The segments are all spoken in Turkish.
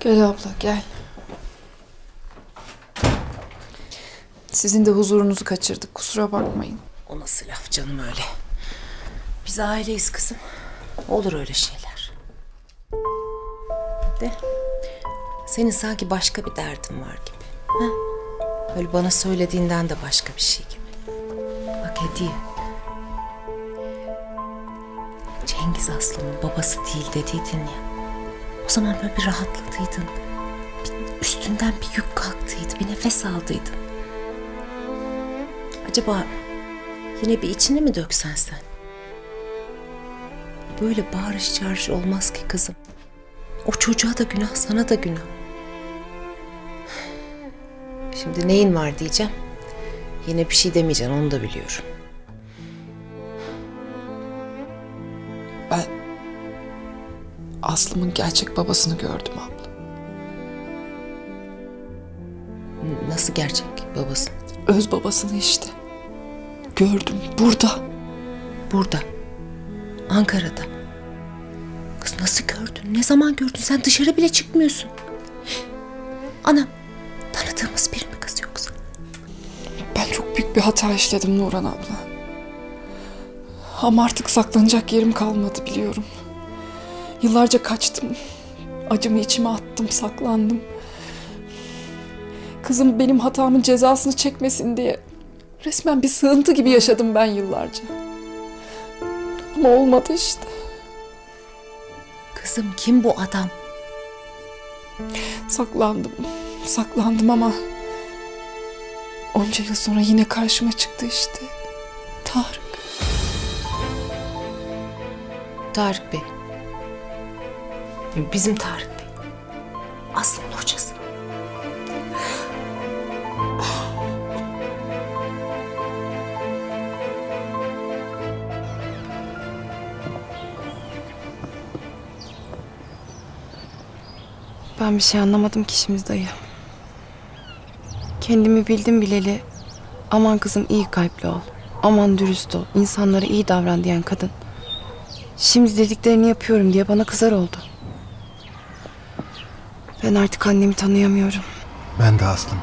Gel abla gel. Sizin de huzurunuzu kaçırdık kusura bakmayın. O nasıl laf canım öyle? Biz aileyiz kızım. Olur öyle şeyler. De senin sanki başka bir derdin var gibi. Ha? Böyle bana söylediğinden de başka bir şey gibi. Bak hediye. Cengiz Aslan'ın babası değil dediydin ya. O zaman böyle bir rahatladıydın. Bir, üstünden bir yük kalktıydı. Bir nefes aldıydın. Acaba yine bir içini mi döksen sen? Böyle bağırış çağırış olmaz ki kızım. O çocuğa da günah, sana da günah. Şimdi neyin var diyeceğim. Yine bir şey demeyeceksin, onu da biliyorum. Aslım'ın gerçek babasını gördüm abla. Nasıl gerçek babası? Öz babasını işte. Gördüm burada. Burada. Ankara'da. Kız nasıl gördün? Ne zaman gördün? Sen dışarı bile çıkmıyorsun. Anam, tanıdığımız biri mi kız yoksa? Ben çok büyük bir hata işledim Nuran abla. Ama artık saklanacak yerim kalmadı biliyorum. Yıllarca kaçtım. Acımı içime attım, saklandım. Kızım benim hatamın cezasını çekmesin diye resmen bir sığıntı gibi yaşadım ben yıllarca. Ama olmadı işte. Kızım kim bu adam? Saklandım, saklandım ama onca yıl sonra yine karşıma çıktı işte. Tarık. Tarık Bey. Bizim Tarık Bey. Aslı'nın hocası. Ben bir şey anlamadım ki şimdi dayı. Kendimi bildim bileli aman kızım iyi kalpli ol. Aman dürüst ol. insanlara iyi davran diyen kadın. Şimdi dediklerini yapıyorum diye bana kızar oldu. Ben artık annemi tanıyamıyorum. Ben de Aslım.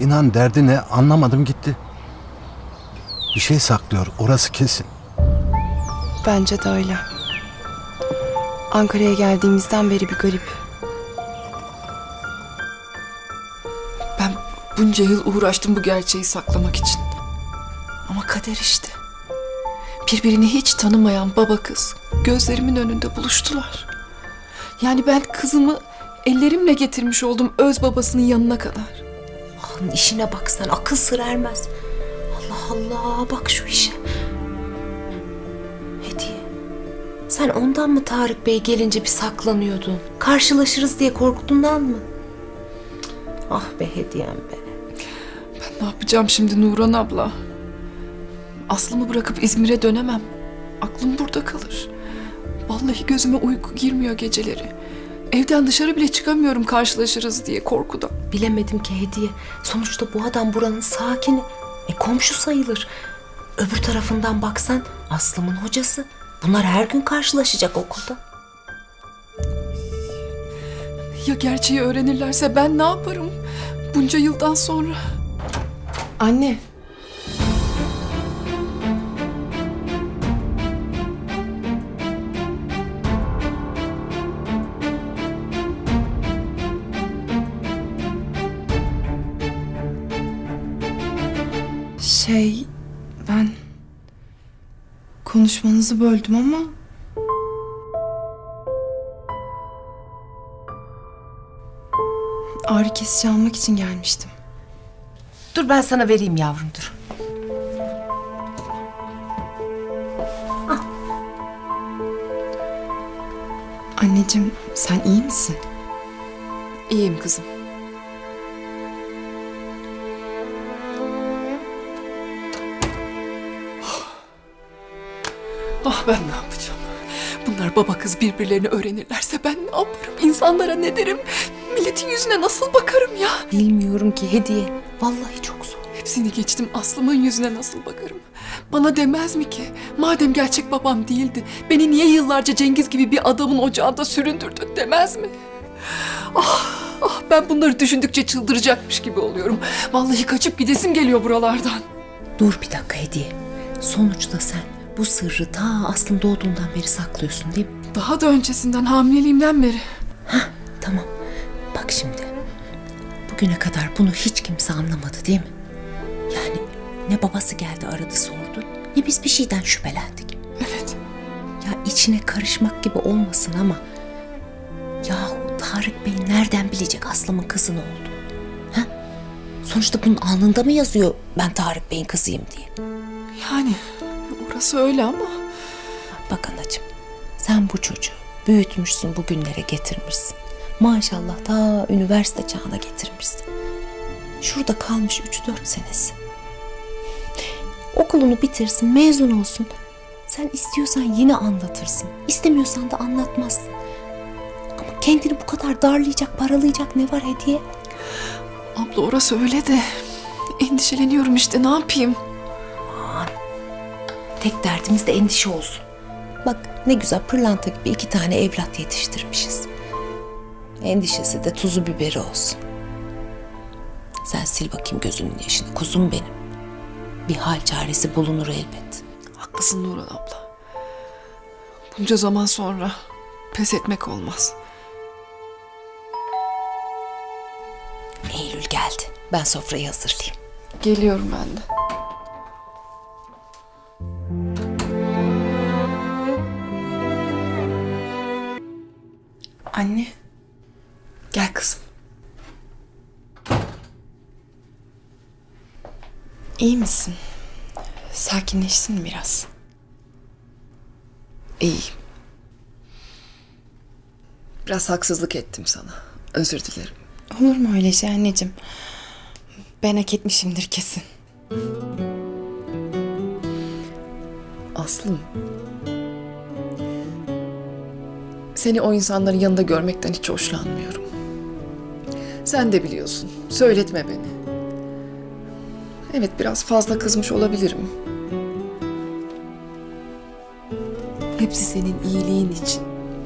İnan derdi ne anlamadım gitti. Bir şey saklıyor orası kesin. Bence de öyle. Ankara'ya geldiğimizden beri bir garip. Ben bunca yıl uğraştım bu gerçeği saklamak için. Ama kader işte. Birbirini hiç tanımayan baba kız gözlerimin önünde buluştular. Yani ben kızımı ellerimle getirmiş oldum öz babasının yanına kadar. Allah'ın işine bak sen akıl sır ermez. Allah Allah bak şu işe. Hediye. Sen ondan mı Tarık Bey gelince bir saklanıyordun? Karşılaşırız diye korktuğundan mı? Ah be hediyem be. Ne yapacağım şimdi Nuran abla? Aslımı bırakıp İzmir'e dönemem. Aklım burada kalır. Vallahi gözüme uyku girmiyor geceleri. Evden dışarı bile çıkamıyorum karşılaşırız diye korkudan. Bilemedim ki hediye. Sonuçta bu adam buranın sakini. E komşu sayılır. Öbür tarafından baksan Aslım'ın hocası. Bunlar her gün karşılaşacak okulda. Ya gerçeği öğrenirlerse ben ne yaparım? Bunca yıldan sonra. Anne. Şey, ben konuşmanızı böldüm ama ağrı kesici almak için gelmiştim. Dur ben sana vereyim yavrum dur. Anneciğim sen iyi misin? İyiyim kızım. Ah ben ne yapacağım? Bunlar baba kız birbirlerini öğrenirlerse ben ne yaparım? İnsanlara ne derim? Milletin yüzüne nasıl bakarım ya? Bilmiyorum ki hediye. Vallahi çok zor. Hepsini geçtim Aslım'ın yüzüne nasıl bakarım? Bana demez mi ki? Madem gerçek babam değildi, beni niye yıllarca Cengiz gibi bir adamın ocağında süründürdün demez mi? Ah ben bunları düşündükçe çıldıracakmış gibi oluyorum. Vallahi kaçıp gidesim geliyor buralardan. Dur bir dakika Hediye. Sonuçta sen bu sırrı ta Aslım doğduğundan beri saklıyorsun değil mi? Daha da öncesinden hamileliğimden beri. Tamam. Bak şimdi. Bugüne kadar bunu hiç kimse anlamadı değil mi? Yani ne babası geldi aradı sordu ne biz bir şeyden şüphelendik. Evet. Ya içine karışmak gibi olmasın ama yahu Tarık Bey nereden bilecek Aslım'ın kızın oldu? Ha? Sonuçta bunun alnında mı yazıyor ben Tarık Bey'in kızıyım diye? Yani orası öyle ama Bak anacığım sen bu çocuğu büyütmüşsün bugünlere getirmişsin. Maşallah ta üniversite çağına getirmişsin. Şurada kalmış 3-4 senesi. Okulunu bitirsin, mezun olsun. Sen istiyorsan yine anlatırsın. İstemiyorsan da anlatmazsın. Ama kendini bu kadar darlayacak, paralayacak ne var hediye? abla orası öyle de endişeleniyorum işte ne yapayım? Tek derdimiz de endişe olsun. Bak ne güzel pırlanta gibi iki tane evlat yetiştirmişiz. Endişesi de tuzu biberi olsun. Sen sil bakayım gözünün yaşını kuzum benim. Bir hal çaresi bulunur elbet. Haklısın Nurhan abla. Bunca zaman sonra pes etmek olmaz. Eylül geldi. Ben sofrayı hazırlayayım. Geliyorum ben de. Anne. Gel kızım. iyi misin? Sakinleşsin biraz? İyiyim. Biraz haksızlık ettim sana. Özür dilerim. Olur mu öyle şey anneciğim? Ben hak etmişimdir kesin. Aslım. Seni o insanların yanında görmekten hiç hoşlanmıyorum. Sen de biliyorsun. Söyletme beni. Evet biraz fazla kızmış olabilirim. Hepsi senin iyiliğin için.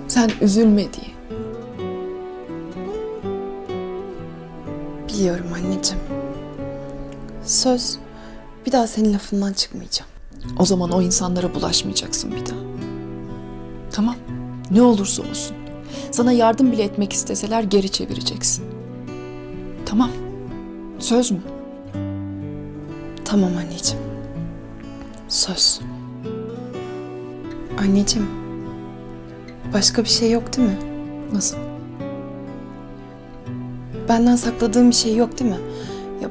Sen üzülme diye. Biliyorum anneciğim. Söz bir daha senin lafından çıkmayacağım. O zaman o insanlara bulaşmayacaksın bir daha. Tamam. Ne olursa olsun. Sana yardım bile etmek isteseler geri çevireceksin. Tamam. Söz mü? Tamam anneciğim. Söz. Anneciğim. Başka bir şey yok değil mi? Nasıl? Benden sakladığın bir şey yok değil mi? Ya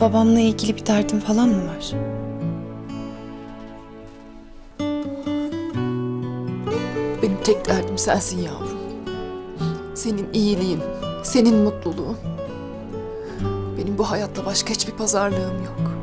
babamla ilgili bir derdin falan mı var? Tek derdim sensin yavrum. Senin iyiliğin, senin mutluluğun. Benim bu hayatta başka hiçbir pazarlığım yok.